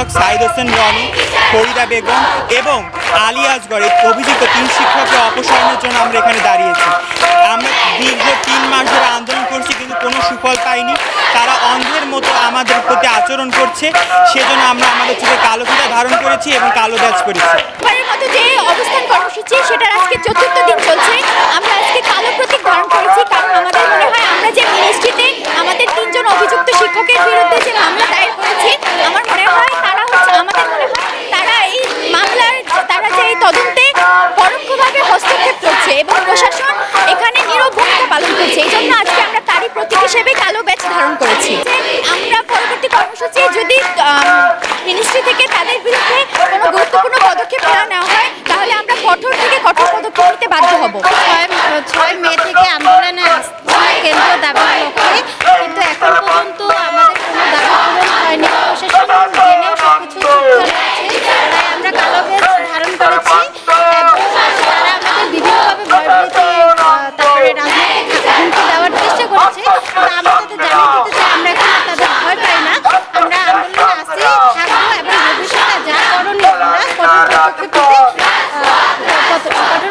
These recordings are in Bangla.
শিক্ষক সাইদ হোসেন রনি, ফরিদা বেগম এবং আলী আসগর এই অভিযুক্ত তিন শিক্ষককে অপসারণের জন্য আমরা এখানে দাঁড়িয়েছি। আমরা দীর্ঘ তিন মাস ধরে আন্দোলন করছি কিন্তু কোনো সুফল পাইনি। তারা অন্ধের মতো আমাদের প্রতি আচরণ করছে। সেজন্য আমরা আমাদের চোখে কালো ফিতা ধারণ করেছি এবং কালো ব্যাচ করেছি যে অবস্থান কর্মসূচি, সেটার আজকে চতুর্থ দিন চলছে। আমরা আজকে কালো প্রতীক ধারণ করেছি কারণ আমাদের মনে হয় আমরা যে মিনিস্ট্রিতে আমাদের তিনজন অভিযুক্ত শিক্ষকের বিরুদ্ধে যে মামলা দায়ের করেছি আমার মনে হয় তারা হচ্ছে আমাদের মনে হয় তারা এই মামলার তারা যে এই তদন্তে পরোক্ষভাবে হস্তক্ষেপ করছে এবং প্রশাসন এখানে নীরব ভূমিকা পালন করছে এই জন্য আজকে আমরা তারই প্রতীক হিসেবে কালো ব্যাচ ধারণ করেছি। আমরা পরবর্তী কর্মসূচি যদি মিনিস্ট্রি থেকে তাদের বিরুদ্ধে কোনো গুরুত্বপূর্ণ পদক্ষেপ না নেওয়া হয়, তাহলে আমরা কঠোর থেকে কঠোর পদক্ষেপ নিতে বাধ্য হব ছয় ছয় মে থেকে আন্দোলনে আসছে কেন্দ্রীয় দাবির লক্ষ্যে কিন্তু এখন পর্যন্ত আমাদের কোনো দাবি পূরণ হয়নি প্রশাসন জেনেও সব কিছু চুপ করে আছে তাই আমরা কালো বেশ ধারণ করেছি এবং তারা আমাদের বিভিন্নভাবে ভয়ভীতি আহ, তারপরে রাজনৈতিক হুমকি দেওয়ার চেষ্টা করেছে তা আমরা তাদের জানিয়ে দিতে চাই আমরা এখন আর তাদের ভয় পাই না আমরা আন্দোলনে আসি থাকব এবং ভবিষ্যতে যা করণীয় আমরা কঠোর পদক্ষেপ নিতে আহ, কঠোর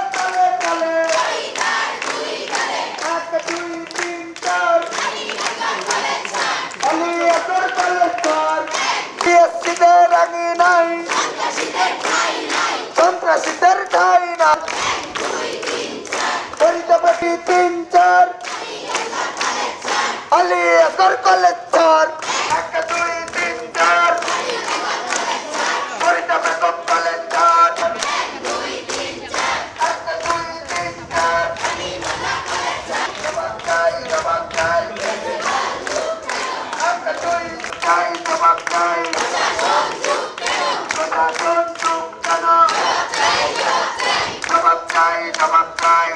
চার হরিদাবাটি তিন চার আলী আসর কলেজ চার এক দুই তিন চার হরিদাবাদ কলেজ চার Bye.